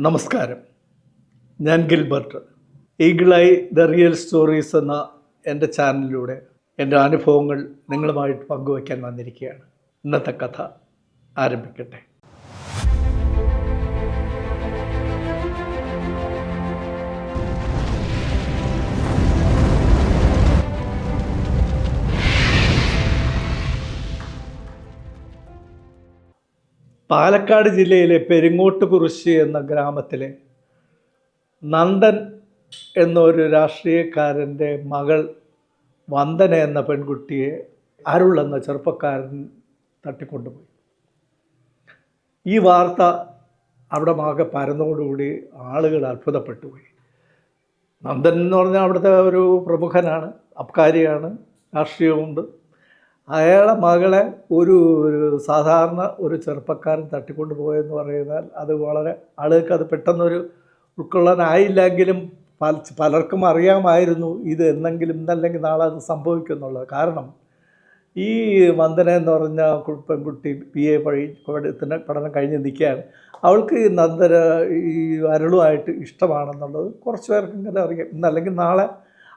നമസ്കാരം. ഞാൻ ഗിൽബർട്ട്. ഈഗിളായി ദ റിയൽ സ്റ്റോറീസ് എന്ന എന്റെ ചാനലിലൂടെ എന്റെ അനുഭവങ്ങൾ നിങ്ങളുമായിട്ട് പങ്കുവയ്ക്കാൻ വന്നിരിക്കുകയാണ്. ഇന്നത്തെ കഥ ആരംഭിക്കട്ടെ. പാലക്കാട് ജില്ലയിലെ പെരിങ്ങോട്ടുകുറിശി എന്ന ഗ്രാമത്തിലെ നന്ദൻ എന്നൊരു രാഷ്ട്രീയക്കാരന്റെ മകൾ വന്ദന എന്ന പെൺകുട്ടിയെ അരുൾ എന്ന ചെറുപ്പക്കാരൻ തട്ടിക്കൊണ്ടുപോയി. ഈ വാർത്ത അവിടെ മകൾ പരന്നോടുകൂടി ആളുകൾ അത്ഭുതപ്പെട്ടുപോയി നന്ദൻ എന്ന് പറഞ്ഞാൽ അവിടുത്തെ ഒരു പ്രമുഖനാണ് അബ്കാരിയാണ് രാഷ്ട്രീയമുണ്ട് അയാളെ മകളെ ഒരു ഒരു സാധാരണ ഒരു ചെറുപ്പക്കാരൻ തട്ടിക്കൊണ്ട് പോയെന്ന് പറയുന്നാൽ അത് വളരെ ആളുകൾക്ക് അത് പെട്ടെന്നൊരു ഉൾക്കൊള്ളാനായില്ലെങ്കിലും പല പലർക്കും അറിയാമായിരുന്നു ഇത് എന്നെങ്കിലും ഇന്നല്ലെങ്കിൽ നാളെ അത് സംഭവിക്കും എന്നുള്ളത് കാരണം ഈ വന്ദന എന്ന് പറഞ്ഞ പെൺകുട്ടി പി എ പഴി പഠനത്തിന് പഠനം കഴിഞ്ഞ് നിൽക്കുകയാണ്. അവൾക്ക് നന്ദന ഈ അരുളുമായിട്ട് ഇഷ്ടമാണെന്നുള്ളത് കുറച്ച് പേർക്കെങ്കിലും അറിയാം. ഇന്നല്ലെങ്കിൽ നാളെ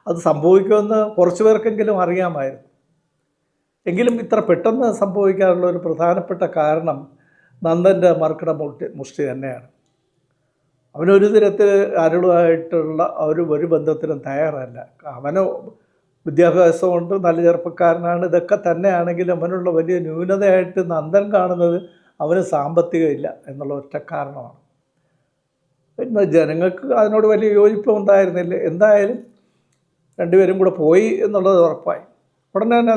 അത് സംഭവിക്കുമെന്ന് കുറച്ച് പേർക്കെങ്കിലും അറിയാമായിരുന്നു. എങ്കിലും ഇത്ര പെട്ടെന്ന് സംഭവിക്കാനുള്ള ഒരു പ്രധാനപ്പെട്ട കാരണം നന്ദന്റെ മർക്കട മുട്ടി മുഷ്ടി തന്നെയാണ്. അവനൊരു തരത്തിൽ അരുളുമായിട്ടുള്ള ഒരു ഒരു ബന്ധത്തിനും തയ്യാറല്ല. അവന് വിദ്യാഭ്യാസമുണ്ട് നല്ല ചെറുപ്പക്കാരനാണ്. ഇതൊക്കെ തന്നെയാണെങ്കിലും അവനുള്ള വലിയ ന്യൂനതയായിട്ട് നന്ദൻ കാണുന്നത് അവന് സാമ്പത്തികമില്ല എന്നുള്ള ഒറ്റ കാരണമാണ്. പിന്നെ ജനങ്ങൾക്ക് അതിനോട് വലിയ യോജിപ്പ് ഉണ്ടായിരുന്നില്ല. എന്തായാലും രണ്ടുപേരും കൂടെ പോയി എന്നുള്ളത് ഉറപ്പായി. ഉടനെ തന്നെ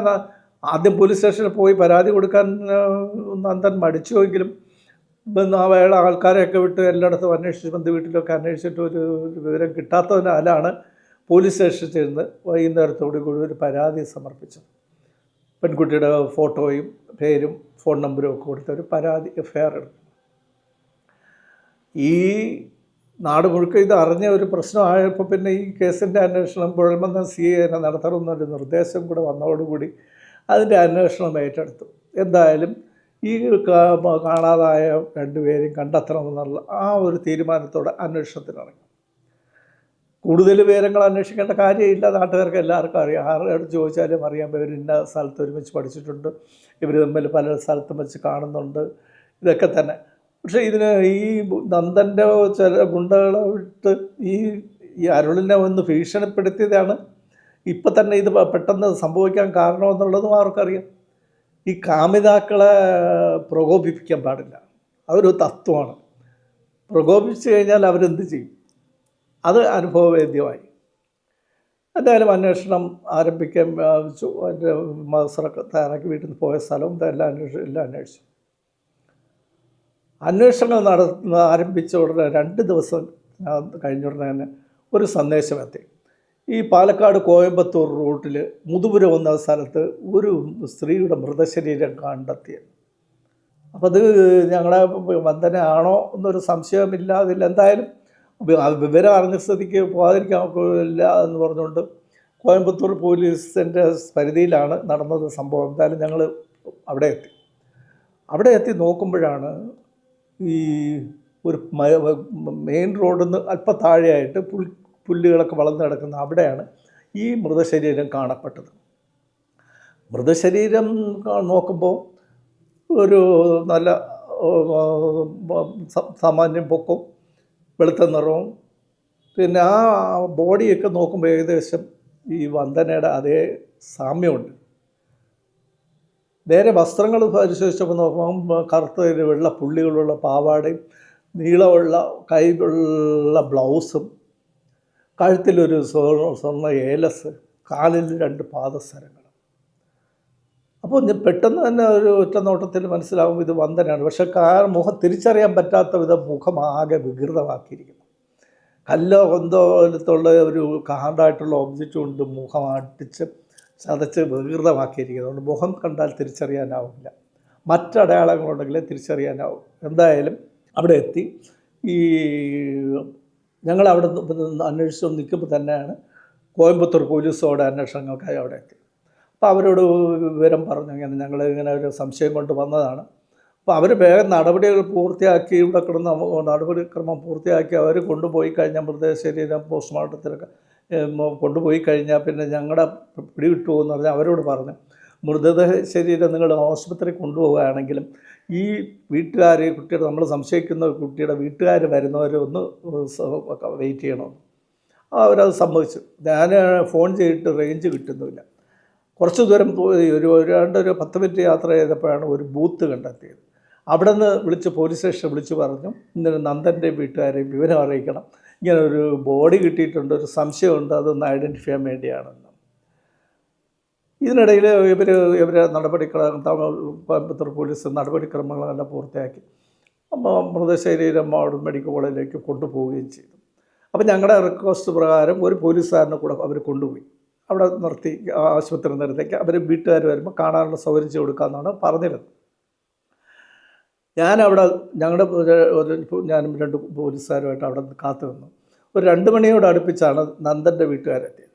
ആദ്യം പോലീസ് സ്റ്റേഷനിൽ പോയി പരാതി കൊടുക്കാൻ നന്ദൻ മടിച്ചുവെങ്കിലും അയാൾ ആൾക്കാരെയൊക്കെ വിട്ട് എല്ലായിടത്തും അന്വേഷിച്ച് ബന്ധു വീട്ടിലൊക്കെ അന്വേഷിച്ചിട്ട് ഒരു വിവരം കിട്ടാത്തതിനാലാണ് പോലീസ് സ്റ്റേഷനിൽ ചെന്ന് വൈകുന്നേരത്തോടു കൂടി ഒരു പരാതി സമർപ്പിച്ചത്. പെൺകുട്ടിയുടെ ഫോട്ടോയും പേരും ഫോൺ നമ്പറും ഒക്കെ കൊടുത്ത ഒരു പരാതി എഫ് ഐ ആർ എടുത്തു. ഈ നാട് മുഴുക്ക ഇത് അറിഞ്ഞ ഒരു പ്രശ്നമായപ്പോൾ പിന്നെ ഈ കേസിന്റെ അന്വേഷണം പുഴമെന്ന സി എ നടത്തണമെന്നൊരു നിർദ്ദേശം കൂടെ വന്നതോടുകൂടി അതിന്റെ അന്വേഷണം ഏറ്റെടുത്തു. എന്തായാലും ഈ കാണാതായ രണ്ടുപേരെയും കണ്ടെത്തണമെന്നുള്ള ആ ഒരു തീരുമാനത്തോടെ അന്വേഷണത്തിനിറങ്ങി. കൂടുതൽ വിവരങ്ങൾ അന്വേഷിക്കേണ്ട കാര്യമില്ല. നാട്ടുകാർക്ക് എല്ലാവർക്കും അറിയാം. ആരോട് ചോദിച്ചാലും അറിയാം. ഇവർ ഇന്ന സ്ഥലത്ത് ഒരുമിച്ച് പഠിച്ചിട്ടുണ്ട്. ഇവർ തമ്മിൽ പല സ്ഥലത്തും വെച്ച് കാണുന്നുണ്ട്. ഇതൊക്കെ തന്നെ. പക്ഷേ ഇതിന് ഈ നന്ദന്റെ ചില ഗുണ്ടകളെ വിട്ട് ഈ ഈ അരുളിനെ ഒന്ന് ഭീഷണിപ്പെടുത്തിയതാണ് ഇപ്പം തന്നെ ഇത് പെട്ടെന്ന് സംഭവിക്കാൻ കാരണമെന്നുള്ളതും അവർക്കറിയാം. ഈ കാമിതാക്കളെ പ്രകോപിപ്പിക്കാൻ പാടില്ല. അതൊരു തത്വമാണ്. പ്രകോപിപ്പിച്ചു കഴിഞ്ഞാൽ അവരെന്ത് ചെയ്യും? അത് അനുഭവവേദ്യമായി. എന്തായാലും അന്വേഷണം ആരംഭിക്കാൻ എന്റെ അതിന്റെ തയ്യാറാക്കി വീട്ടിൽ നിന്ന് പോയ സ്ഥലവും എല്ലാം അന്വേഷിച്ചു എല്ലാം അന്വേഷിച്ചു. അന്വേഷണങ്ങൾ നടത്തുന്ന ആരംഭിച്ച ഉടനെ രണ്ട് ദിവസം കഴിഞ്ഞ ഉടനെ തന്നെ ഒരു സന്ദേശം എത്തി. ഈ പാലക്കാട് കോയമ്പത്തൂർ റൂട്ടിൽ മുതുപുരം വന്ന സ്ഥലത്ത് ഒരു സ്ത്രീയുടെ മൃതശരീരം കണ്ടെത്തിയത്. അപ്പം അത് ഞങ്ങളെ വന്ദനയാണോ എന്നൊരു സംശയമില്ലാതില്ല. എന്തായാലും വിവരം അറിഞ്ഞ സ്ഥിതിക്ക് പോകാതിരിക്കാൻ ഇല്ല എന്ന് പറഞ്ഞുകൊണ്ട് കോയമ്പത്തൂർ പോലീസിന്റെ പരിധിയിലാണ് നടന്നത് സംഭവം. എന്തായാലും ഞങ്ങൾ അവിടെ എത്തി. അവിടെ എത്തി നോക്കുമ്പോഴാണ് ഈ ഒരു മെയിൻ റോഡിൽ നിന്ന് അല്പ താഴെയായിട്ട് പുൽ പുല്ലുകളൊക്കെ വളർന്നു കിടക്കുന്ന അവിടെയാണ് ഈ മൃതശരീരം കാണപ്പെട്ടത്. മൃതശരീരം നോക്കുമ്പോൾ ഒരു നല്ല സാമാന്യം പൊക്കും വെളുത്ത നിറവും. പിന്നെ ആ ബോഡിയൊക്കെ നോക്കുമ്പോൾ ഏകദേശം ഈ വന്ദനയുടെ അതേ സാമ്യമുണ്ട്. നേരെ വസ്ത്രങ്ങൾ പരിശോധിച്ചപ്പോൾ നോക്കുമ്പോൾ കറുത്ത വെള്ള പുള്ളികളുള്ള പാവാടയും നീളമുള്ള കൈയുള്ള ബ്ലൗസും കഴുത്തിലൊരു സ്വർണ സ്വർണ ഏലസ് കാലിൽ രണ്ട് പാദസരങ്ങൾ. അപ്പോൾ പെട്ടെന്ന് തന്നെ ഒരു ഒറ്റ നോട്ടത്തിൽ മനസ്സിലാവും ഇത് വന്ദനയാണ്. പക്ഷെ കാർ മുഖം തിരിച്ചറിയാൻ പറ്റാത്ത വിധം മുഖം ആകെ വികൃതമാക്കിയിരിക്കുന്നു. കല്ലോ കൊന്തോ പോലത്തുള്ള ഒരു കാണ്ടായിട്ടുള്ള ഒബ്ജക്റ്റ് കൊണ്ട് മുഖം അടിച്ച് ചതച്ച് വികൃതമാക്കിയിരിക്കുന്നു. അതുകൊണ്ട് മുഖം കണ്ടാൽ തിരിച്ചറിയാനാവില്ല. മറ്റടയാളങ്ങളുണ്ടെങ്കിലേ തിരിച്ചറിയാനാവും. എന്തായാലും അവിടെ എത്തി. ഈ ഞങ്ങൾ അവിടെ അന്വേഷിച്ചു നിൽക്കുമ്പോൾ തന്നെയാണ് കോയമ്പത്തൂർ പോലീസോടെ അന്വേഷണങ്ങൾക്കായി അവിടെ എത്തി. അപ്പോൾ അവരോട് വിവരം പറഞ്ഞു. ഇങ്ങനെ ഞങ്ങൾ ഇങ്ങനെ ഒരു സംശയം കൊണ്ട് വന്നതാണ്. അപ്പോൾ അവർ വേഗം നടപടികൾ പൂർത്തിയാക്കി. ഇവിടെ കിടന്ന് നടപടിക്രമം പൂർത്തിയാക്കി അവർ കൊണ്ടുപോയി കഴിഞ്ഞാൽ മൃതശരീരം പോസ്റ്റ്മോർട്ടത്തിലൊക്കെ കൊണ്ടുപോയി കഴിഞ്ഞാൽ പിന്നെ ഞങ്ങളുടെ പിടികിട്ടു എന്ന് പറഞ്ഞാൽ അവരോട് പറഞ്ഞു. മൃതദേഹ ശരീരം നിങ്ങൾ ആശുപത്രി കൊണ്ടുപോവുകയാണെങ്കിലും ഈ വീട്ടുകാർ കുട്ടിയുടെ നമ്മൾ സംശയിക്കുന്ന കുട്ടിയുടെ വീട്ടുകാർ വരുന്നവർ ഒന്ന് വെയിറ്റ് ചെയ്യണം. അവരത് സംഭവിച്ചു ഞാൻ ഫോൺ ചെയ്തിട്ട് റേഞ്ച് കിട്ടുന്നില്ല. കുറച്ച് ദൂരം ഒരു ഒരാണ്ട് രണ്ട് ഒരു പത്ത് മിനിറ്റ് യാത്ര ചെയ്തപ്പോഴാണ് ഒരു ബൂത്ത് കണ്ടെത്തിയത്. അവിടെ നിന്ന് വിളിച്ച് പോലീസ് സ്റ്റേഷൻ വിളിച്ച് പറഞ്ഞു ഇന്നലെ നന്ദന്റെ വീട്ടുകാരെയും വിവരം അറിയിക്കണം. ഇങ്ങനെ ഒരു ബോഡി കിട്ടിയിട്ടുണ്ട് ഒരു സംശയമുണ്ട് അതൊന്ന് ഐഡന്റിഫൈ ചെയ്യാൻ വേണ്ടിയാണെന്ന്. ഇതിനിടയിൽ ഇവർ ഇവരെ നടപടിക്രമം കോയമ്പത്തൂർ പോലീസ് നടപടിക്രമങ്ങളെല്ലാം പൂർത്തിയാക്കി. മൃതശരീരം അവിടെ മെഡിക്കൽ കോളേജിലേക്ക് കൊണ്ടുപോവുകയും ചെയ്തു. അപ്പോൾ ഞങ്ങളുടെ റിക്വസ്റ്റ് പ്രകാരം ഒരു പോലീസുകാരനെ കൂടെ അവർ കൊണ്ടുപോയി. അവിടെ നിർത്തി ആശുപത്രി നിരത്തേക്ക് അവർ വീട്ടുകാർ വരുമ്പോൾ കാണാനുള്ള സൗകര്യം ചെയ്ത് കൊടുക്കാമെന്നാണ് പറഞ്ഞിരുന്നത്. ഞാനവിടെ ഞങ്ങളുടെ ഒരു ഞാനും രണ്ട് പോലീസുകാരുമായിട്ട് അവിടെ കാത്തു നിന്നു. ഒരു രണ്ട് മണിയോട് അടുപ്പിച്ചാണ് നന്ദന്റെ വീട്ടുകാരെത്തിയത്.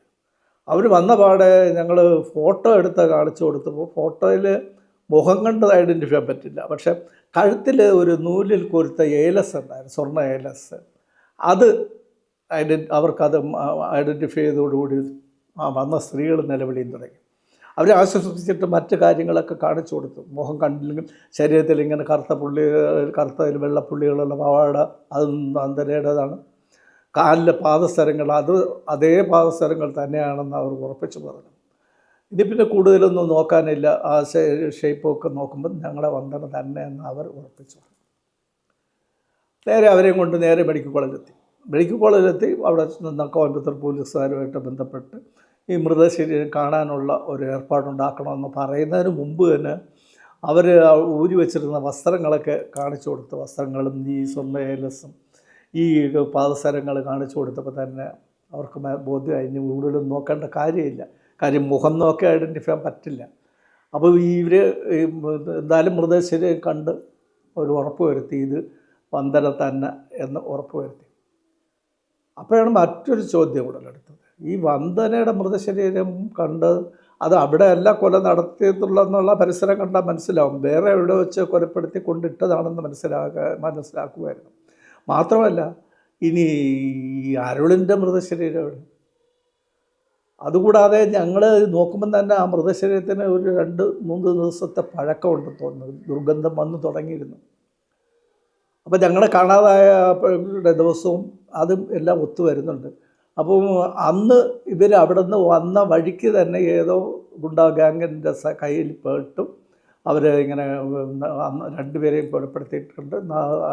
അവർ വന്ന പാടെ ഞങ്ങൾ ഫോട്ടോ എടുത്ത് കാണിച്ചു കൊടുത്തപ്പോൾ ഫോട്ടോയിൽ മുഖം കണ്ട് ഐഡന്റിഫൈ ചെയ്യാൻ പറ്റില്ല. പക്ഷേ കഴുത്തിൽ ഒരു നൂലിൽ കൊരുത്ത ഏലസ് ഉണ്ടായിരുന്നു സ്വർണ ഏലസ് അത് ഐഡൻ അവർക്കത് ഐഡന്റിഫൈ ചെയ്തതോടുകൂടി വന്ന സ്ത്രീകൾ നിലവിളിയും തുടങ്ങി. അവരെ ആശ്വസിപ്പിച്ചിട്ട് മറ്റു കാര്യങ്ങളൊക്കെ കാണിച്ചു കൊടുത്തു. മുഖം കണ്ടില്ലെങ്കിൽ ശരീരത്തിൽ ഇങ്ങനെ കറുത്ത പുള്ളി കറുത്തതിൽ വെള്ളപ്പുള്ളികളുള്ള പാവാട അത് നന്ദനയുടേതാണ് കാലിലെ പാദസ്ഥലങ്ങൾ അത് അതേ പാദസ്ഥലങ്ങൾ തന്നെയാണെന്ന് അവർ ഉറപ്പിച്ചു പറഞ്ഞു. ഇനി പിന്നെ കൂടുതലൊന്നും നോക്കാനില്ല. ആ ഷേപ്പൊക്കെ നോക്കുമ്പോൾ ഞങ്ങളുടെ വന്ദന തന്നെ എന്ന് അവർ ഉറപ്പിച്ചു പറഞ്ഞു. നേരെ അവരെയും കൊണ്ട് നേരെ മെഡിക്കൽ കോളേജിലെത്തി. മെഡിക്കൽ കോളേജിലെത്തി. അവിടെ നിന്ന് കോയമ്പത്തൂർ പോലീസുകാരുമായിട്ട് ബന്ധപ്പെട്ട് ഈ മൃതശരീരം കാണാനുള്ള ഒരു ഏർപ്പാടുണ്ടാക്കണമെന്ന് പറയുന്നതിന് മുമ്പ് തന്നെ അവർ ഊരി വെച്ചിരുന്ന വസ്ത്രങ്ങളൊക്കെ കാണിച്ചു കൊടുത്ത് വസ്ത്രങ്ങളും ഈ സ്വർണ ഏലസും ഈ പാദസരങ്ങൾ കാണിച്ചു കൊടുത്തപ്പോൾ തന്നെ അവർക്ക് ബോധ്യം ഇനി കൂടുതലും നോക്കേണ്ട കാര്യമില്ല. കാര്യം മുഖം നോക്കി ഐഡന്റിഫൈ ചെയ്യാൻ പറ്റില്ല. അപ്പോൾ ഇവർ എന്തായാലും മൃതശരീരം കണ്ട് ഒരു ഉറപ്പ് വരുത്തി ഇത് വന്ദന തന്നെ എന്ന് ഉറപ്പ് വരുത്തി. അപ്പോഴാണ് മറ്റൊരു ചോദ്യം ഉടലെടുത്തത് ഈ വന്ദനയുടെ മൃതശരീരം കണ്ട് അത് അവിടെയല്ല കൊല നടത്തിയിട്ടുള്ളതെന്നുള്ള പരിസരം കണ്ടാൽ മനസ്സിലാവും. വേറെ എവിടെ വെച്ച് കൊലപ്പെടുത്തി കൊണ്ടിട്ടതാണെന്ന് മനസ്സിലാക്കുക മനസ്സിലാക്കുമായിരുന്നു മാത്രമല്ല ഇനി ഈ അരുളിന്റെ മൃതശരീരമാണ് അതുകൂടാതെ ഞങ്ങൾ നോക്കുമ്പം തന്നെ ആ മൃതശരീരത്തിന് ഒരു രണ്ട് മൂന്ന് ദിവസത്തെ പഴക്കമുണ്ട് തോന്നുന്നത് ദുർഗന്ധം വന്ന് തുടങ്ങിയിരുന്നു. അപ്പോൾ ഞങ്ങളെ കാണാതായ ദിവസവും അതും എല്ലാം ഒത്തു വരുന്നുണ്ട്. അപ്പോൾ അന്ന് ഇവർ അവിടെ നിന്ന് വന്ന വഴിക്ക് തന്നെ ഏതോ ഗുണ്ടാ ഗാങ്ങിന്റെ കയ്യിൽ പെട്ടും. അവർ ഇങ്ങനെ രണ്ടുപേരെയും കൊലപ്പെടുത്തിയിട്ടുണ്ട്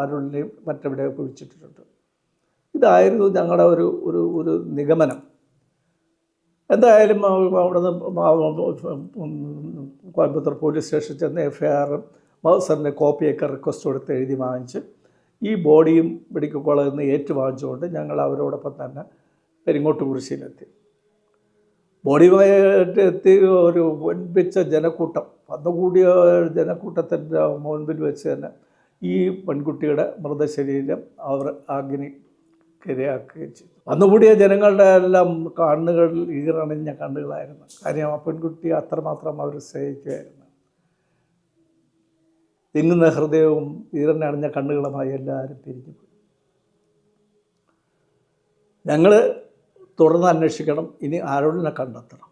അരുണിനെയും മറ്റെവിടെ കുഴിച്ചിട്ടിട്ടുണ്ട് ഇതായിരുന്നു ഞങ്ങളുടെ ഒരു ഒരു ഒരു നിഗമനം. എന്തായാലും അവിടെ നിന്ന് കോയമ്പത്തൂർ പോലീസ് സ്റ്റേഷനിൽ ചെന്ന് എഫ് ഐ ആറും മൗസറിന്റെ കോപ്പിയൊക്കെ റിക്വസ്റ്റ് കൊടുത്ത് എഴുതി വാങ്ങിച്ച് ഈ ബോഡിയും മെഡിക്കൽ കോളേജിൽ നിന്ന് ഏറ്റുവാങ്ങിച്ചുകൊണ്ട് ഞങ്ങൾ അവരോടൊപ്പം തന്നെ പെരിങ്ങോട്ട് കുറിശ്ശിയിലെത്തി ബോഡിയുമായിട്ട് എത്തി ഒരു വൻപിച്ച ജനക്കൂട്ടം. വന്നുകൂടിയ ജനക്കൂട്ടത്തിന്റെ മുൻപിൽ വെച്ച് തന്നെ ഈ പെൺകുട്ടിയുടെ മൃതശരീരം അവർ അഗ്നി ഇരയാക്കുകയും ചെയ്തു വന്നുകൂടിയ ജനങ്ങളുടെ എല്ലാം കണ്ണുകളിൽ ഈറണിഞ്ഞ കണ്ണുകളായിരുന്നു. കാര്യം ആ പെൺകുട്ടി അത്രമാത്രം അവർ സ്നേഹിക്കുമായിരുന്നു തിങ്ങുന്ന ഹൃദയവും ഈറനണിഞ്ഞ കണ്ണുകളുമായി എല്ലാവരും പിരിഞ്ഞു പോയി. ഞങ്ങൾ തുടർന്ന് അന്വേഷിക്കണം. ഇനി ആരോടിനെ കണ്ടെത്തണം?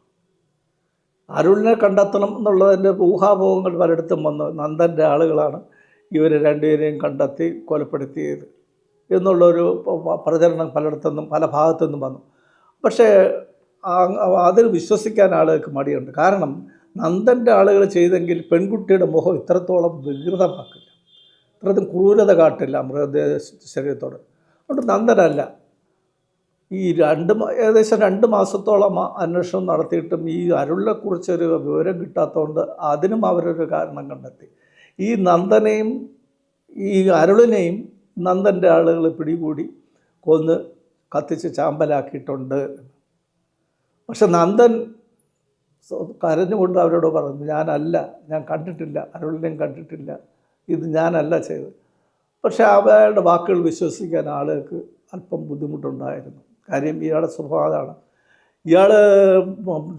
അരുളിനെ കണ്ടെത്തണം എന്നുള്ളതിന്റെ ഊഹാപോഹങ്ങൾ പലയിടത്തും വന്നു. നന്ദന്റെ ആളുകളാണ് ഇവർ രണ്ടുപേരെയും കണ്ടെത്തി കൊലപ്പെടുത്തിയത് എന്നുള്ളൊരു പ്രചരണം പലയിടത്തുനിന്നും പല ഭാഗത്തുനിന്നും വന്നു. പക്ഷേ അതിൽ വിശ്വസിക്കാൻ ആളുകൾക്ക് മടിയുണ്ട്. കാരണം നന്ദന്റെ ആളുകൾ ചെയ്തെങ്കിൽ പെൺകുട്ടിയുടെ മുഖം ഇത്രത്തോളം വികൃതമാക്കില്ല. ഇത്രത്തും ക്രൂരത കാട്ടില്ല മൃതദേഹ ശരീരത്തോട്. അതുകൊണ്ട് നന്ദനല്ല ഈ രണ്ട് ഏകദേശം രണ്ട് മാസത്തോളം അന്വേഷണം നടത്തിയിട്ടും ഈ അരുളിനെക്കുറിച്ചൊരു വിവരം കിട്ടാത്തതുകൊണ്ട് അതിനും അവരൊരു കാരണം കണ്ടെത്തി. ഈ നന്ദനെയും ഈ അരുളിനെയും നന്ദന്റെ ആളുകൾ പിടികൂടി കൊന്ന് കത്തിച്ച് ചാമ്പലാക്കിയിട്ടുണ്ട്. പക്ഷെ നന്ദൻ കരഞ്ഞുകൊണ്ട് അവരോട് പറഞ്ഞു ഞാനല്ല ഞാൻ കണ്ടിട്ടില്ല അരുളിനെയും കണ്ടിട്ടില്ല ഇത് ഞാനല്ല ചെയ്തത്. പക്ഷെ അവരുടെ വാക്കുകൾ വിശ്വസിക്കാൻ ആളുകൾക്ക് അല്പം ബുദ്ധിമുട്ടുണ്ടായിരുന്നു. കാര്യം ഇയാളുടെ സ്വഭാവമാണ്. ഇയാൾ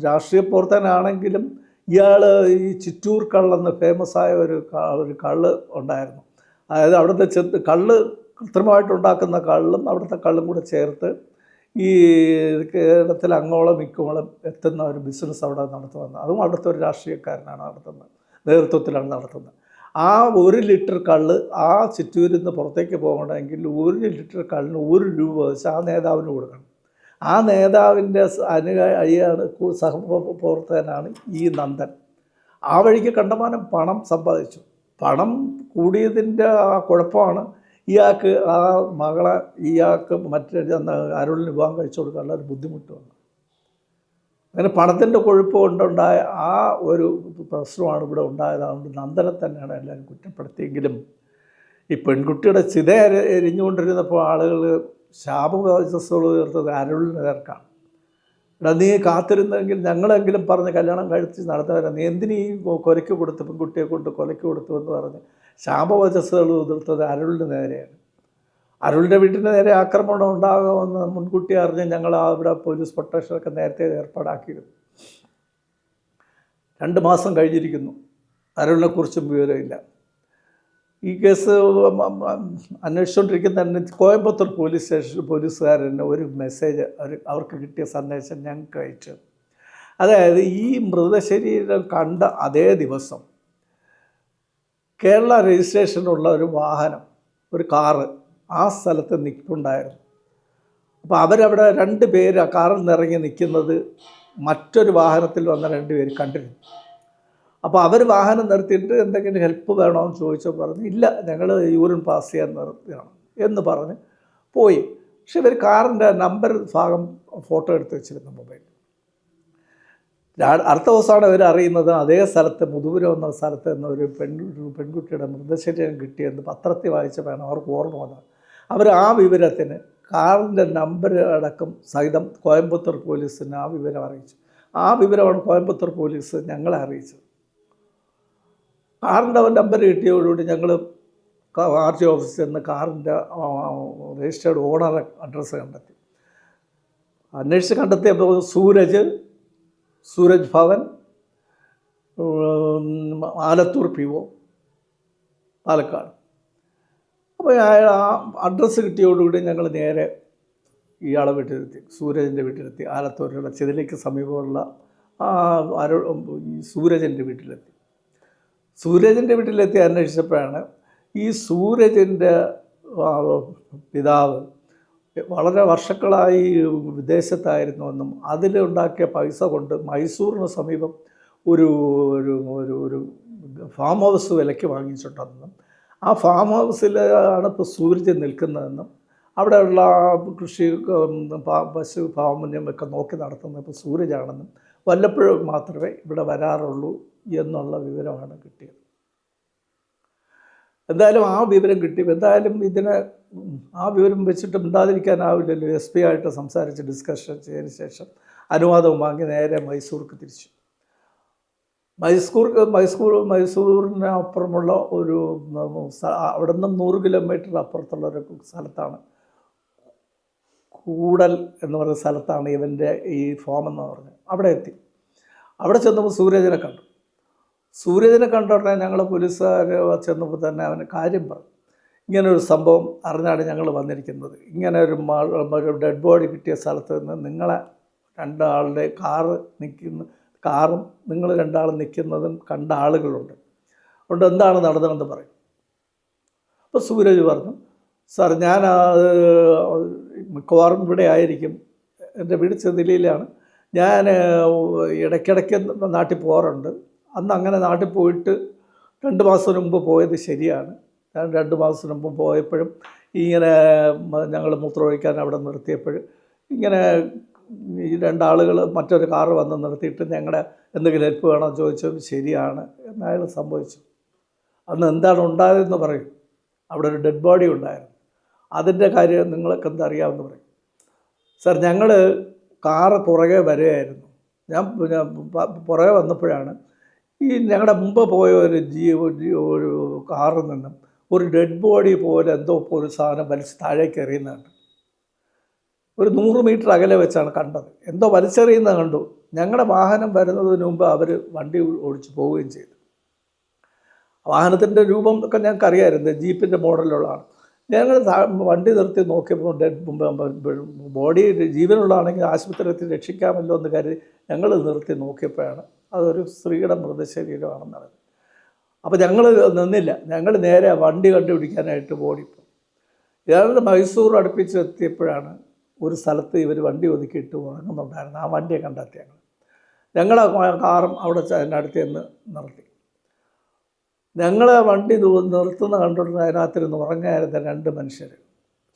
രാഷ്ട്രീയ പ്രവർത്തനാണെങ്കിലും ഇയാൾ ഈ ചിറ്റൂർ കള്ളെന്ന് ഫേമസ് ആയ ഒരു ഒരു കള്ള് ഉണ്ടായിരുന്നു. അതായത് അവിടുത്തെ ചെത്ത് കള്ള് കൃത്രിമമായിട്ട് ഉണ്ടാക്കുന്ന കള്ളും അവിടുത്തെ കള്ളും കൂടെ ചേർത്ത് ഈ കേരളത്തിൽ അങ്ങോളം ഇക്കോളം എത്തുന്ന ഒരു ബിസിനസ് അവിടെ നടത്തുന്നത്. അതും അവിടുത്തെ ഒരു രാഷ്ട്രീയക്കാരനാണ് നടത്തുന്നത്. നേതൃത്വത്തിലാണ് നടത്തുന്നത്. ആ ഒരു ലിറ്റർ കള്ള് ആ ചിറ്റൂരിൽ നിന്ന് പുറത്തേക്ക് പോകണമെങ്കിൽ ഒരു ലിറ്റർ കള്ളിന് ഒരു രൂപ വെച്ച് ആ നേതാവിന് കൊടുക്കണം. ആ നേതാവിന്റെ അനുയായിയാണ് സഹപ്രവർത്തകനാണ് ഈ നന്ദൻ. ആ വഴിക്ക് കണ്ടമാനം പണം സമ്പാദിച്ചു. പണം കൂടിയതിന്റെ ആ കുഴപ്പമാണ് ഇയാൾക്ക് ആ മകളെ ഇയാൾക്ക് മറ്റേ അരുളിന് വിവാഹം കഴിച്ചു കൊടുക്കാനുള്ള ഒരു ബുദ്ധിമുട്ട് വന്നു. അങ്ങനെ പണത്തിന്റെ കൊഴുപ്പ് കൊണ്ടുണ്ടായ ആ ഒരു പ്രശ്നമാണ് ഇവിടെ ഉണ്ടായത്. അതുകൊണ്ട് നന്ദനെ തന്നെയാണ് എല്ലാവരും കുറ്റപ്പെടുത്തിയെങ്കിലും ഈ പെൺകുട്ടിയുടെ ചിത എരിഞ്ഞുകൊണ്ടിരുന്നപ്പോൾ ആളുകൾ ശാപവാചസ്സുകൾ തീർത്തത് അരുളിന് നേർക്കാണ് എടാ നീ കാത്തിരുന്നെങ്കിൽ ഞങ്ങളെങ്കിലും പറഞ്ഞ് കല്യാണം കഴിച്ച് നടന്നവരാ. നീ എന്തിനീ കൊലയ്ക്ക് കൊടുത്ത് പെൺകുട്ടിയെ കൊണ്ട് കൊലയ്ക്ക് കൊടുത്തു എന്ന് പറഞ്ഞ് ശാപവചസ്സുകൾ ഉതിർത്തത് അരുളിന് നേരെയാണ്. അരുളിന്റെ വീട്ടിന് നേരെ ആക്രമണം ഉണ്ടാകുമെന്ന് മുൻകൂട്ടി അറിഞ്ഞ് ഞങ്ങൾ അവിടെ പോലീസ് പ്രൊട്ടക്ഷനൊക്കെ നേരത്തെ ഏർപ്പാടാക്കിയിരുന്നു. രണ്ട് മാസം കഴിഞ്ഞിരിക്കുന്നു. അരുളിനെക്കുറിച്ചും വിവരമില്ല. ഈ കേസ് അന്വേഷിച്ചുകൊണ്ടിരിക്കുന്ന തന്നെ കോയമ്പത്തൂർ പോലീസ് സ്റ്റേഷൻ പോലീസുകാരന് ഒരു മെസ്സേജ് അവർ അവർക്ക് കിട്ടിയ സന്ദേശം ഞങ്ങൾക്ക് അയച്ചു. അതായത് ഈ മൃതശരീരം കണ്ട അതേ ദിവസം കേരള രജിസ്ട്രേഷനുള്ള ഒരു വാഹനം ഒരു കാറ് ആ സ്ഥലത്ത് നിൽപ്പുണ്ടായിരുന്നു. അപ്പോൾ അവരവിടെ രണ്ട് പേര് ആ കാറിൽ നിറങ്ങി നിൽക്കുന്നത് മറ്റൊരു വാഹനത്തിൽ വന്ന രണ്ട് പേര് കണ്ടിരുന്നു. അപ്പോൾ അവർ വാഹനം നിർത്തിയിട്ട് എന്തെങ്കിലും ഹെൽപ്പ് വേണമെന്ന് ചോദിച്ചപ്പോൾ പറഞ്ഞു ഇല്ല ഞങ്ങൾ യൂറിൻ പാസ് ചെയ്യാൻ നിർത്തിയാണ് എന്ന് പറഞ്ഞ് പോയി. പക്ഷെ ഇവർ കാറിന്റെ നമ്പർ ഭാഗം ഫോട്ടോ എടുത്ത് വെച്ചിരുന്നു മൊബൈൽ അടുത്ത ദിവസമാണ് ഇവർ അറിയുന്നത് അതേ സ്ഥലത്ത് മുതുപുരം എന്ന സ്ഥലത്ത് നിന്ന് ഒരു പെൺ പെൺകുട്ടിയുടെ മൃതശരീരം കിട്ടിയെന്ന് പത്രത്തിൽ വായിച്ചപ്പോഴാണ് അവർക്ക് ഓർമ്മ വന്നത്. അവർ ആ വിവരത്തിന് കാറിന്റെ നമ്പർ അടക്കം സഹിതം കോയമ്പത്തൂർ പോലീസിന് ആ വിവരം അറിയിച്ചു. ആ വിവരമാണ് കോയമ്പത്തൂർ പോലീസ് ഞങ്ങളെ അറിയിച്ചത്. കാറിന്റെ നമ്പർ കിട്ടിയതോടുകൂടി ഞങ്ങൾ ആർ ടി ഓഫീസിൽ നിന്ന് കാറിന്റെ രജിസ്റ്റേർഡ് ഓണർ അഡ്രസ്സ് കണ്ടെത്തി. അന്വേഷിച്ച് കണ്ടെത്തിയപ്പോൾ സൂരജ് സൂരജ് ഭവൻ ആലത്തൂർ പി ഒ പാലക്കാട്. അപ്പോൾ അയാൾ ആ അഡ്രസ്സ് കിട്ടിയോടുകൂടി ഞങ്ങൾ നേരെ ഇയാളെ വീട്ടിലെത്തി സൂരജിന്റെ വീട്ടിലെത്തി. ആലത്തൂരുള്ള ചെതിലേക്ക് സമീപമുള്ള ആ ഈ സൂരജിന്റെ വീട്ടിലെത്തി. സൂരജിന്റെ വീട്ടിലെത്തി അന്വേഷിച്ചപ്പോഴാണ് ഈ സൂരജിന്റെ പിതാവ് വളരെ വർഷങ്ങളായി വിദേശത്തായിരുന്നുവെന്നും അതിലുണ്ടാക്കിയ പൈസ കൊണ്ട് മൈസൂറിന് സമീപം ഒരു ഒരു ഒരു ഫാം ഹൗസ് വിലയ്ക്ക് വാങ്ങിച്ചിട്ടുണ്ടെന്നും ആ ഫാം ഹൗസിലാണ് ഇപ്പോൾ സൂര്യൻ നിൽക്കുന്നതെന്നും അവിടെയുള്ള കൃഷി പശു ഫാമിനും ഒക്കെ നോക്കി നടത്തുന്നത് ഇപ്പോൾ സൂരജാണെന്നും വല്ലപ്പോഴും മാത്രമേ ഇവിടെ വരാറുള്ളൂ എന്നുള്ള വിവരമാണ് കിട്ടിയത്. എന്തായാലും ആ വിവരം കിട്ടി. എന്തായാലും ഇതിനെ ആ വിവരം വെച്ചിട്ട് മിണ്ടാതിരിക്കാനാവില്ലല്ലോ. എസ് പി ആയിട്ട് സംസാരിച്ച് ഡിസ്കഷൻ ചെയ്തതിന് ശേഷം അനുവാദവും വാങ്ങി നേരെ മൈസൂർക്ക് തിരിച്ചു. മൈസൂർ മൈസൂർ മൈസൂറിന് അപ്പുറമുള്ള ഒരു അവിടെ നിന്നും നൂറ് കിലോമീറ്റർ അപ്പുറത്തുള്ള ഒരു സ്ഥലത്താണ്. കൂടൽ എന്ന് പറയുന്ന സ്ഥലത്താണ് ഇവന്റെ ഈ ഫോം എന്ന് പറഞ്ഞത്. അവിടെ എത്തി. അവിടെ ചെന്നപ്പോൾ സൂരജിനെ കണ്ടു. സൂരജിനെ കണ്ട ഉടനെ ഞങ്ങൾ പോലീസുകാർ ചെന്നപ്പോൾ തന്നെ അവന് കാര്യം പറഞ്ഞു. ഇങ്ങനൊരു സംഭവം അറിഞ്ഞാണ് ഞങ്ങൾ വന്നിരിക്കുന്നത്. ഇങ്ങനെ ഒരു ഡെഡ് ബോഡി കിട്ടിയ സ്ഥലത്ത് നിന്ന് നിങ്ങളെ രണ്ടാളുടെ കാറ് നിൽക്കുന്ന കാറും നിങ്ങൾ രണ്ടാളും നിൽക്കുന്നതും കണ്ട ആളുകളുണ്ട്. അതുകൊണ്ട് എന്താണ് നടന്നതെന്ന് പറയും. അപ്പോൾ സൂരജ് പറഞ്ഞു സാർ ഞാൻ മിക്കവാറും ഇവിടെ ആയിരിക്കും. എന്റെ വീട് ചെന്നിലയിലാണ്. ഞാൻ ഇടയ്ക്കിടയ്ക്ക് നാട്ടിൽ പോകാറുണ്ട്. അന്ന് അങ്ങനെ നാട്ടിൽ പോയിട്ട് രണ്ട് മാസം മുമ്പ് പോയത് ശരിയാണ്. ഞാൻ രണ്ട് മാസത്തിന് മുമ്പ് പോയപ്പോഴും ഇങ്ങനെ ഞങ്ങൾ മൂത്രമൊഴിക്കാൻ അവിടെ നിർത്തിയപ്പോൾ ഇങ്ങനെ ഈ രണ്ടാളുകൾ മറ്റൊരു കാറ് വന്ന് നിർത്തിയിട്ട് ഞങ്ങളുടെ എന്തെങ്കിലും ഹെൽപ്പ് വേണോ ചോദിച്ചത് ശരിയാണ്. എന്നായാലും സംഭവിച്ചു. അന്ന് എന്താണ് ഉണ്ടായതെന്ന് പറയും. അവിടെ ഒരു ഡെഡ് ബോഡി ഉണ്ടായിരുന്നു. അതിന്റെ കാര്യം നിങ്ങൾക്ക് എന്തറിയാമെന്ന് പറയും. സാർ ഞങ്ങൾ കാറ് പുറകെ വരികയായിരുന്നു. ഞാൻ പുറകെ വന്നപ്പോഴാണ് ഈ ഞങ്ങളുടെ മുമ്പ് പോയ ഒരു ജീ ജീ- ഒരു കാറിൽ നിന്നും ഒരു ഡെഡ് ബോഡി പോലെ എന്തോ ഒരു സാധനം വലിച്ച് താഴേക്ക് എറിയുന്നുണ്ട് ഒരു നൂറ് മീറ്റർ അകലെ വെച്ചാണ് കണ്ടത്. എന്തോ വലിച്ചെറിയുന്നത് കണ്ടു. ഞങ്ങളുടെ വാഹനം വരുന്നതിന് മുമ്പ് അവർ വണ്ടി ഓടിച്ചു പോവുകയും ചെയ്തു. വാഹനത്തിന്റെ രൂപം ഒക്കെ ഞങ്ങൾക്ക് അറിയാമായിരുന്നു ജീപ്പിന്റെ മോഡലുള്ളതാണ് ഞങ്ങൾ വണ്ടി നിർത്തി നോക്കിയപ്പോൾ ഡെഡ് ബോഡി ജീവനുള്ളതാണെങ്കിൽ ആശുപത്രിയിൽ രക്ഷിക്കാമല്ലോ എന്ന് കരുതി ഞങ്ങൾ നിർത്തി നോക്കിയപ്പോഴാണ് അതൊരു സ്ത്രീയുടെ മൃതശരീരമാണെന്ന് അപ്പോൾ ഞങ്ങൾ നിന്നില്ല. ഞങ്ങൾ നേരെ വണ്ടി കണ്ടുപിടിക്കാനായിട്ട് ഓടിപ്പോയി. ഏതാണ്ട് മൈസൂർ അടുപ്പിച്ച് എത്തിയപ്പോഴാണ് ഒരു സ്ഥലത്ത് ഇവർ വണ്ടി ഒതുക്കിയിട്ട് ഉറങ്ങുന്നുണ്ടായിരുന്നു ആ വണ്ടിയെ കണ്ടെത്തി ഞങ്ങൾ. ഞങ്ങൾ കാറും അവിടെ എന്റെ അടുത്ത് നിന്ന് നിർത്തി. ഞങ്ങൾ വണ്ടി നിർത്തുന്ന കണ്ടിട്ട് അതിനകത്തിരുന്ന് ഉറങ്ങായിരുന്ന രണ്ട് മനുഷ്യർ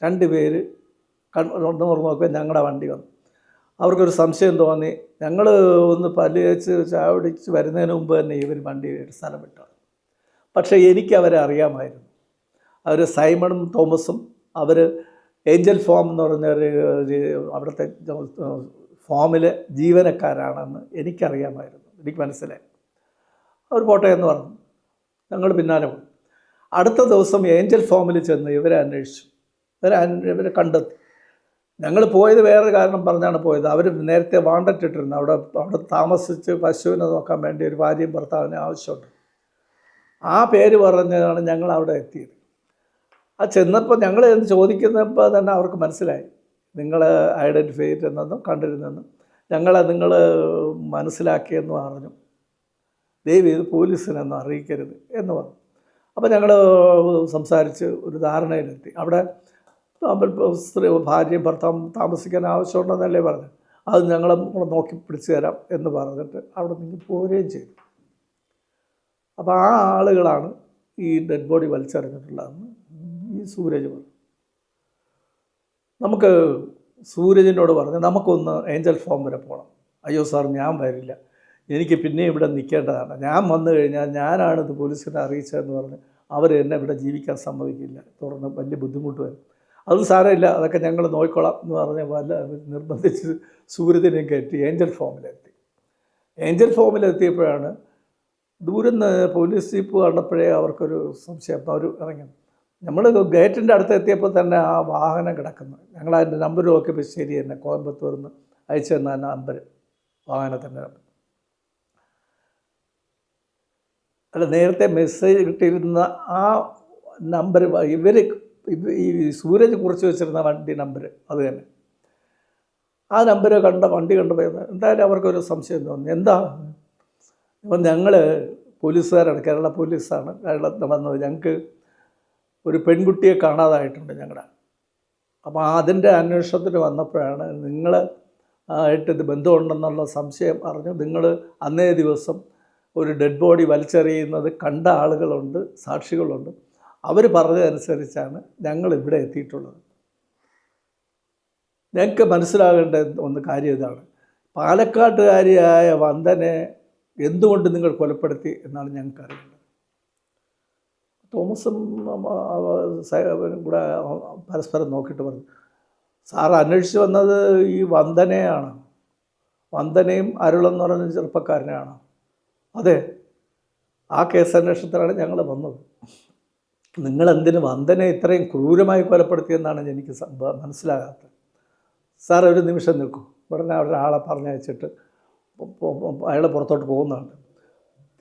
രണ്ട് പേര് കണ്ണ് ഒന്ന് നോക്കുക ഞങ്ങളുടെ വണ്ടി വന്നു. അവർക്കൊരു സംശയം തോന്നി. ഞങ്ങൾ ഒന്ന് പല്ല് തേച്ച് ചാവടിച്ച് വരുന്നതിന് മുമ്പ് തന്നെ ഇവർ വണ്ടി ഒരു സ്ഥലം വിട്ടു. പക്ഷേ എനിക്ക് അവരെ അറിയാമായിരുന്നു. അവർ സൈമണും തോമസും അവർ ഏഞ്ചൽ ഫോം എന്ന് പറഞ്ഞ ഒരു അവിടുത്തെ ഫോമിലെ ജീവനക്കാരാണെന്ന് എനിക്കറിയാമായിരുന്നു. എനിക്ക് മനസ്സിലായി. അവർ പോട്ടെ എന്ന് പറഞ്ഞു. ഞങ്ങൾ പിന്നാലെ പോയി. അടുത്ത ദിവസം ഏഞ്ചൽ ഫോമിൽ ചെന്ന് ഇവരെ അന്വേഷിച്ചു. ഇവരെ ഇവരെ കണ്ടെത്തി. ഞങ്ങൾ പോയത് വേറെ കാരണം പറഞ്ഞാണ് പോയത്. അവർ നേരത്തെ വാണ്ടറ്റിട്ടിരുന്നു അവിടെ അവിടെ താമസിച്ച് പശുവിനെ നോക്കാൻ വേണ്ടി ഒരു ഭാര്യയും ഭർത്താവിനെ ആവശ്യമുണ്ട്. ആ പേര് പറഞ്ഞാണ് ഞങ്ങൾ അവിടെ എത്തിയത്. ആ ചെന്നപ്പോൾ ഞങ്ങൾ എന്ന് ചോദിക്കുന്നപ്പോൾ തന്നെ അവർക്ക് മനസ്സിലായി. നിങ്ങൾ ഐഡന്റിഫൈ ചെയ്തെന്നും കണ്ടിരുന്നെന്നും. ഞങ്ങളെ നിങ്ങൾ മനസ്സിലാക്കിയെന്നും അറിഞ്ഞു. ദയവ് ഇത് പോലീസിനൊന്നും അറിയിക്കരുത് എന്ന് പറഞ്ഞു. അപ്പോൾ ഞങ്ങൾ സംസാരിച്ച് ഒരു ധാരണയിലെത്തി. അവിടെ സ്ത്രീ ഭാര്യയും ഭർത്താവും താമസിക്കാൻ ആവശ്യമുണ്ടെന്നല്ലേ പറഞ്ഞു അത് ഞങ്ങളെ നോക്കി പിടിച്ചു തരാം എന്ന് പറഞ്ഞിട്ട് അവിടെ നിന്ന് പോരുകയും ചെയ്തു. അപ്പോൾ ആ ആളുകളാണ് ഈ ഡെഡ് ബോഡി വലിച്ചെറിഞ്ഞിട്ടുള്ളതെന്ന് ഈ സൂരജ് പറഞ്ഞു നമുക്ക് സൂരജിനോട് പറഞ്ഞ് നമുക്കൊന്ന് ഏഞ്ചൽ ഫോം വരെ പോകണം അയ്യോ സാർ ഞാൻ വരില്ല. എനിക്ക് പിന്നെ ഇവിടെ നിൽക്കേണ്ടതാണ്. ഞാൻ വന്നു കഴിഞ്ഞാൽ ഞാനാണ് പോലീസിനെ അറിയിച്ചതെന്ന് പറഞ്ഞ് അവർ എന്നെ ഇവിടെ ജീവിക്കാൻ സമ്മതിക്കില്ല. തുടർന്ന് വലിയ ബുദ്ധിമുട്ട് വരും. അത് സാരമില്ല. അതൊക്കെ ഞങ്ങൾ നോക്കിക്കോളാം എന്ന് പറഞ്ഞ് വല്ല നിർബന്ധിച്ച് സൂര്യനെ കയറ്റി ഏഞ്ചൽ ഫോമിലെത്തി. ഏഞ്ചൽ ഫോമിലെത്തിയപ്പോഴാണ് ദൂരം പോലീസ് ജീപ്പ് കണ്ടപ്പോഴേ അവർക്കൊരു സംശയം. അവർ ഇറങ്ങി. നമ്മൾ ഗേറ്റിന്റെ അടുത്ത് എത്തിയപ്പോൾ തന്നെ ആ വാഹനം കിടക്കുന്നു. ഞങ്ങൾ അതിന്റെ നമ്പർ നോക്കിയപ്പോൾ ശരി തന്നെ. കോയമ്പത്തൂരിൽ നിന്ന് അയച്ചു തന്ന നമ്പർ വാഹനത്തിന്റെ നമ്പർ അല്ല നേരത്തെ മെസ്സേജ് കിട്ടിയിരുന്ന ആ നമ്പർ ഇവർ ഈ സൂരജ് കുറിച്ച് വെച്ചിരുന്ന വണ്ടി നമ്പർ അത് തന്നെ. ആ നമ്പർ കണ്ട വണ്ടി കണ്ടപ്പോൾ എന്തായാലും അവർക്കൊരു സംശയം തോന്നി. എന്താ? അപ്പം ഞങ്ങൾ പോലീസുകാരാണ് കേരള പോലീസാണ് കേരളത്തിൽ വന്നത്. ഞങ്ങൾക്ക് ഒരു പെൺകുട്ടിയെ കാണാതായിട്ടുണ്ട് ഞങ്ങളുടെ അപ്പോൾ അതിന്റെ അന്വേഷണത്തിന് വന്നപ്പോഴാണ് നിങ്ങൾ ആയിട്ട് ഇത് ബന്ധമുണ്ടെന്നുള്ള സംശയം അറിഞ്ഞു നിങ്ങൾ അന്നേ ദിവസം ഒരു ഡെഡ് ബോഡി വലിച്ചെറിയുന്നത് കണ്ട ആളുകളുണ്ട് സാക്ഷികളുണ്ട്. അവർ പറഞ്ഞതനുസരിച്ചാണ് ഞങ്ങൾ ഇവിടെ എത്തിയിട്ടുള്ളത്. ഞങ്ങൾക്ക് മനസ്സിലാകേണ്ട ഒന്ന് കാര്യം ഇതാണ്. പാലക്കാട്ടുകാരിയായ വന്ദനെ എന്തുകൊണ്ട് നിങ്ങൾ കൊലപ്പെടുത്തി എന്നാണ് ഞങ്ങൾക്കറിയുന്നത്. തോമസും ഉം, ആ, സ- കൂടെ പരസ്പരം നോക്കിയിട്ട് പറഞ്ഞു. സാർ അന്വേഷിച്ച് വന്നത് ഈ വന്ദനയാണ്. വന്ദനയും അരുളെന്ന് പറയുന്ന ചെറുപ്പക്കാരനെയാണ്. അതെ ആ കേസ് അന്വേഷണത്തിലാണ് ഞങ്ങൾ വന്നത്. നിങ്ങളെന്തിന് വന്ദനെ ഇത്രയും ക്രൂരമായി കൊലപ്പെടുത്തിയെന്നാണ് എനിക്ക് മനസ്സിലാകാത്തത്. സാർ ഒരു നിമിഷം നിൽക്കും. ഉടനെ അവിടെ ആളെ പറഞ്ഞയച്ചിട്ട് അയാൾ പുറത്തോട്ട് പോകുന്നുണ്ട്.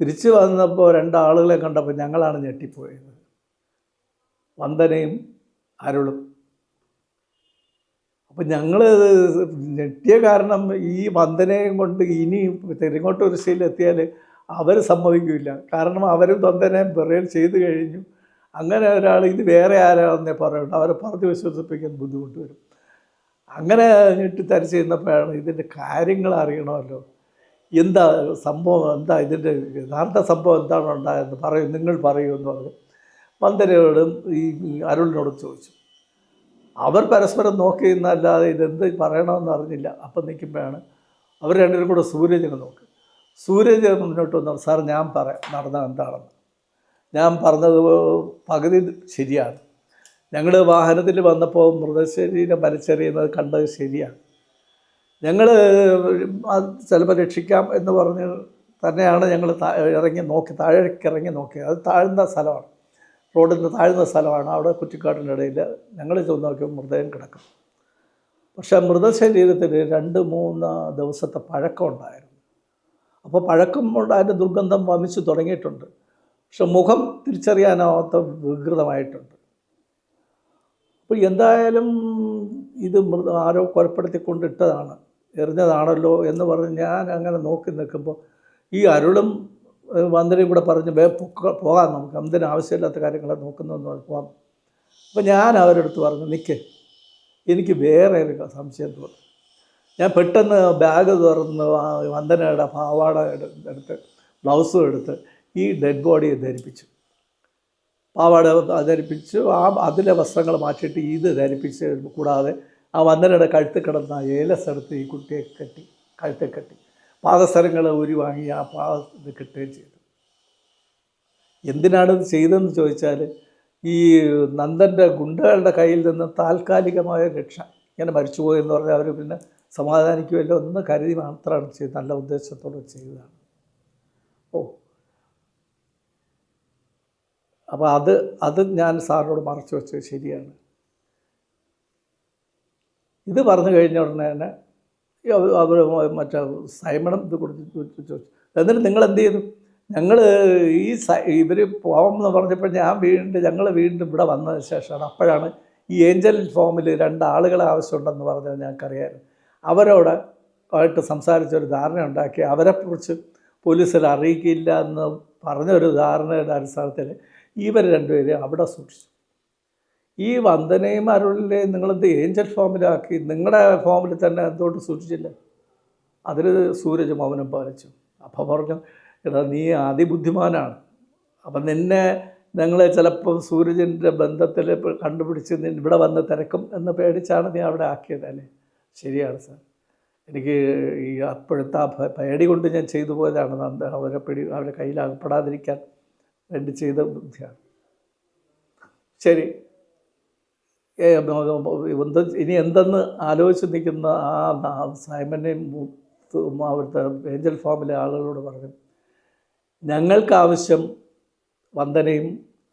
തിരിച്ചു വന്നപ്പോൾ രണ്ടാളുകളെ കണ്ടപ്പോൾ ഞങ്ങളാണ് ഞെട്ടിപ്പോയത്. വന്ദനയും അരുളും. അപ്പം ഞങ്ങൾ ഞെട്ടിയ കാരണം ഈ വന്ദനയും കൊണ്ട് ഇനി തെരുങ്ങോട്ട് എത്തിയാൽ അവർ സമ്മതിക്കില്ല. കാരണം അവരും വന്ദനയും ബെറേൽ ചെയ്തു കഴിഞ്ഞു. അങ്ങനെ ഒരാൾ ഇത് വേറെ ആരാണെന്നേ പറയുള്ളൂ അവരെ പറഞ്ഞ് വിശ്വസിപ്പിക്കാൻ ബുദ്ധിമുട്ട് വരും. അങ്ങനെ ഞെട്ടി തരിച്ചു ചെയ്യുന്നപ്പോഴാണ് ഇതിന്റെ കാര്യങ്ങൾ അറിയണമല്ലോ. എന്താ സംഭവം എന്താ ഇതിന്റെ യഥാർത്ഥ സംഭവം എന്താണ് ഉണ്ടായതെന്ന് പറയൂ നിങ്ങൾ പറയൂ എന്ന് പറഞ്ഞു. മന്ദരോടും ഈ അരുളിനോടും ചോദിച്ചു. അവർ പരസ്പരം നോക്കി നിന്നല്ലാതെ ഇതെന്ത് പറയണമെന്ന് അറിഞ്ഞില്ല. അപ്പം നിൽക്കുമ്പോഴാണ് അവർ രണ്ടുപേരും കൂടെ സൂരജിനെ നോക്കി. സൂരജ് മുന്നോട്ട് വന്നു സാർ ഞാൻ പറയാം നടന്ന എന്താണെന്ന്. ഞാൻ പറഞ്ഞത് പകുതി ശരിയാണ്. ഞങ്ങൾ വാഹനത്തിൽ വന്നപ്പോൾ മൃതശരീരം വലിച്ചെറിയുന്നത് കണ്ടത് ശരിയാണ്. ഞങ്ങൾ ചിലപ്പോൾ രക്ഷിക്കാം എന്ന് പറഞ്ഞ് തന്നെയാണ് ഞങ്ങൾ ഇറങ്ങി നോക്കി താഴേക്ക് ഇറങ്ങി നോക്കിയത്. അത് താഴ്ന്ന സ്ഥലമാണ്. റോഡിൽ നിന്ന് താഴ്ന്ന സ്ഥലമാണ്. അവിടെ കുറ്റിക്കാട്ടിന്റെ ഇടയിൽ ഞങ്ങൾ ചെന്ന് നോക്കിയപ്പോൾ മൃതദേഹം കിടക്കും പക്ഷെ മൃതശരീരത്തിന് രണ്ട് മൂന്ന് ദിവസത്തെ പഴക്കം ഉണ്ടായിരുന്നു. അപ്പോൾ പഴക്കം കൊണ്ട് അതിന്റെ ദുർഗന്ധം വമിച്ചു തുടങ്ങിയിട്ടുണ്ട്. പക്ഷെ മുഖം തിരിച്ചറിയാനാവാത്ത വികൃതമായിട്ടുണ്ട്. അപ്പോൾ എന്തായാലും ഇത് മൃത ആരോ കൊലപ്പെടുത്തി കൊണ്ടിട്ടതാണ് എറിഞ്ഞതാണല്ലോ എന്ന് പറഞ്ഞ് ഞാൻ അങ്ങനെ നോക്കി നിൽക്കുമ്പോൾ ഈ അരുളും വന്ദനയും കൂടെ പറഞ്ഞ് വേ പോകാം നമുക്ക്. എന്തിനും ആവശ്യമില്ലാത്ത കാര്യങ്ങളെ നോക്കുന്നതെന്ന് പറഞ്ഞ് പോകാം. അപ്പോൾ ഞാൻ അവരുടെ അടുത്ത് പറഞ്ഞു നിൽക്ക് എനിക്ക് വേറെ ഒരു സംശയം തോന്നി. ഞാൻ പെട്ടെന്ന് ബാഗ് തുറന്ന് വന്ദനയുടെ പാവാട എടു- എടുത്ത് ബ്ലൗസും എടുത്ത് ഈ ഡെഡ് ബോഡിയെ ധരിപ്പിച്ചു. പാവാട ധരിപ്പിച്ചു ആ അതിലെ വസ്ത്രങ്ങൾ മാറ്റിയിട്ട് ഇത് ധരിപ്പിച്ച് കൂടാതെ ആ വന്ദനയുടെ കഴുത്ത് കിടന്ന ഏലസ്ഥലത്ത് ഏലസ് ഈ കുട്ടിയെ കെട്ടി കഴുത്തെ കെട്ടി. പാദസരങ്ങൾ ഊരി വാങ്ങി ആ പാദ ഇത് കിട്ടുകയും ചെയ്തു. എന്തിനാണ് ഇത് ചെയ്തതെന്ന് ചോദിച്ചാൽ ഈ നന്ദന്റെ ഗുണ്ടകളുടെ കയ്യിൽ നിന്ന് താൽക്കാലികമായ രക്ഷ. ഇങ്ങനെ മരിച്ചുപോയെന്ന് പറഞ്ഞാൽ അവർ പിന്നെ സമാധാനിക്കുമല്ലോ എന്ന് കരുതി മാത്രമാണ് ചെയ്ത് നല്ല ഉദ്ദേശത്തോടെ ചെയ്തതാണ്. ഓ. അപ്പോൾ അത് അത് ഞാൻ സാറിനോട് മറച്ചു വെച്ചത് ശരിയാണ്. ഇത് പറഞ്ഞു കഴിഞ്ഞ ഉടനെ തന്നെ അവർ മറ്റേ സൈമണം ഇത് കൊടുത്ത് എന്നിട്ട് നിങ്ങൾ എന്ത് ചെയ്തു? ഞങ്ങൾ ഈ ഇവർ പോകാമെന്ന് പറഞ്ഞപ്പോൾ ഞാൻ വീണ്ടും ഞങ്ങൾ വീണ്ടും ഇവിടെ വന്നതിന് ശേഷമാണ് അപ്പോഴാണ് ഈ ഏഞ്ചൽ ഫോമിൽ രണ്ട് ആളുകളെ ആവശ്യമുണ്ടെന്ന് പറഞ്ഞത് ഞങ്ങൾക്കറിയാമായിരുന്നു. അവരോട് ആയിട്ട് സംസാരിച്ച ഒരു ധാരണ ഉണ്ടാക്കി. അവരെക്കുറിച്ച് പോലീസിൽ അറിയിക്കില്ല എന്ന് പറഞ്ഞൊരു ധാരണയുടെ അടിസ്ഥാനത്തിൽ ഇവർ രണ്ടുപേരെയും അവിടെ സൂക്ഷിച്ചു. ഈ നിങ്ങൾ നിങ്ങളെന്ത് ഏഞ്ചൽ ഫോമിലാക്കി? നിങ്ങളുടെ ഫോമിൽ തന്നെ എന്തുകൊണ്ട് സൂക്ഷിച്ചില്ല? അതിൽ സൂരജ് മൗനം പാലിച്ചു. അപ്പോൾ പറഞ്ഞു എടാ നീ അതിബുദ്ധിമാനാണ്. അപ്പം നിന്നെ ഞങ്ങൾ ചിലപ്പോൾ സൂരജിന്റെ ബന്ധത്തിൽ കണ്ടുപിടിച്ച് ഇവിടെ വന്ന് തിരക്കും എന്ന് പേടിച്ചാണ് നീ അവിടെ ആക്കിയത് അല്ലേ? ശരിയാണ് സാർ. എനിക്ക് ഈ അപ്പോഴത്തെ ആ പേടി കൊണ്ട് ഞാൻ ചെയ്തു പോയതാണ്. അവരെ പിടി അവരുടെ കയ്യിൽ അകപ്പെടാതിരിക്കാൻ വേണ്ടി ചെയ്ത ബുദ്ധിയാണ്. ശരി. ഇനി എന്തെന്ന് ആലോചിച്ച് നിൽക്കുന്ന ആ മൂത്തും അവിടുത്തെ ഏഞ്ചൽ ഫാമിലെ ആളുകളോട് പറഞ്ഞു ഞങ്ങൾക്ക് ആവശ്യം വന്ദനയും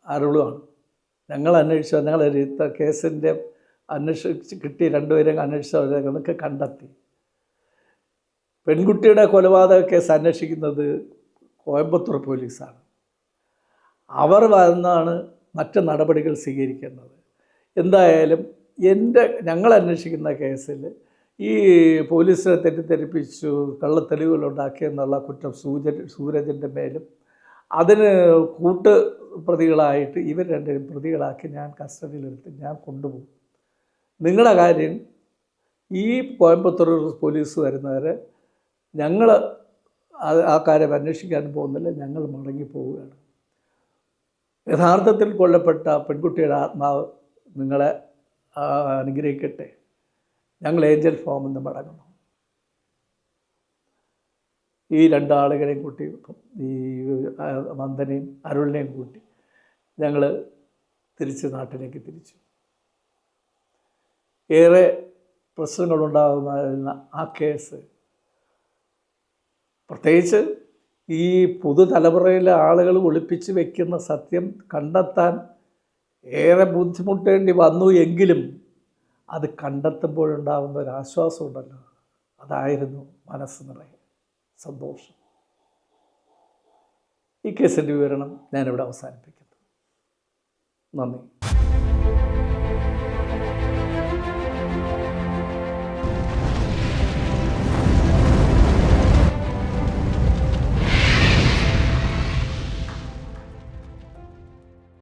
അരുളുമാണ്. ഞങ്ങൾ അന്വേഷിച്ച ഞങ്ങൾ കേസിന്റെ അന്വേഷിച്ച് കിട്ടി രണ്ടുപേരും അന്വേഷിച്ചവരെ കണക്ക് കണ്ടെത്തി. പെൺകുട്ടിയുടെ കൊലപാതക കേസ് അന്വേഷിക്കുന്നത് കോയമ്പത്തൂർ പോലീസാണ്. അവർ വന്നാണ് മറ്റ് നടപടികൾ സ്വീകരിക്കുന്നത് എന്തായാലും എന്റെ ഞങ്ങൾ അന്വേഷിക്കുന്ന കേസിൽ ഈ പോലീസിനെ തെറ്റിദ്ധരിപ്പിച്ചു ഉണ്ടാക്കിയെന്നുള്ള കുറ്റം സൂര്യ സൂരജിന്റെ മേലും അതിന് കൂട്ട് പ്രതികളായിട്ട് ഇവർ രണ്ടുപേരും പ്രതികളാക്കി ഞാൻ കസ്റ്റഡിയിലെടുത്ത് ഞാൻ കൊണ്ടുപോകും. നിങ്ങളുടെ കാര്യം ഈ കോയമ്പത്തൂർ പോലീസ് വരുന്നവരെ ഞങ്ങൾ ആ കാര്യം അന്വേഷിക്കാൻ പോകുന്നില്ല ഞങ്ങൾ മടങ്ങി പോവുകയാണ് യഥാർത്ഥത്തിൽ കൊല്ലപ്പെട്ട പെൺകുട്ടിയുടെ ആത്മാവ് നിങ്ങളെ അനുഗ്രഹിക്കട്ടെ. ഞങ്ങൾ ഏഞ്ചൽ ഫോമിൽ നിന്ന് മടങ്ങുന്നു. ഈ രണ്ടാളുകളെയും കൂട്ടി ഈ മന്ദനെയും അരുളിനെയും കൂട്ടി ഞങ്ങൾ തിരിച്ച് നാട്ടിലേക്ക് തിരിച്ചു. ഏറെ പ്രശ്നങ്ങളുണ്ടാകുന്ന ആ കേസ് പ്രത്യേകിച്ച് ഈ പുതുതലമുറയിലെ ആളുകൾ ഒളിപ്പിച്ച് വെക്കുന്ന സത്യം കണ്ടെത്താൻ ഏറെ ബുദ്ധിമുട്ടേണ്ടി വന്നു എങ്കിലും അത് കണ്ടെത്തുമ്പോഴുണ്ടാകുന്ന ഒരു ആശ്വാസം ഉണ്ടല്ലോ. അതായിരുന്നു മനസ്സ് നിറയെ സന്തോഷം. ഈ കേസിന്റെ വിവരണം ഞാനിവിടെ അവസാനിപ്പിക്കുന്നു. നന്ദി.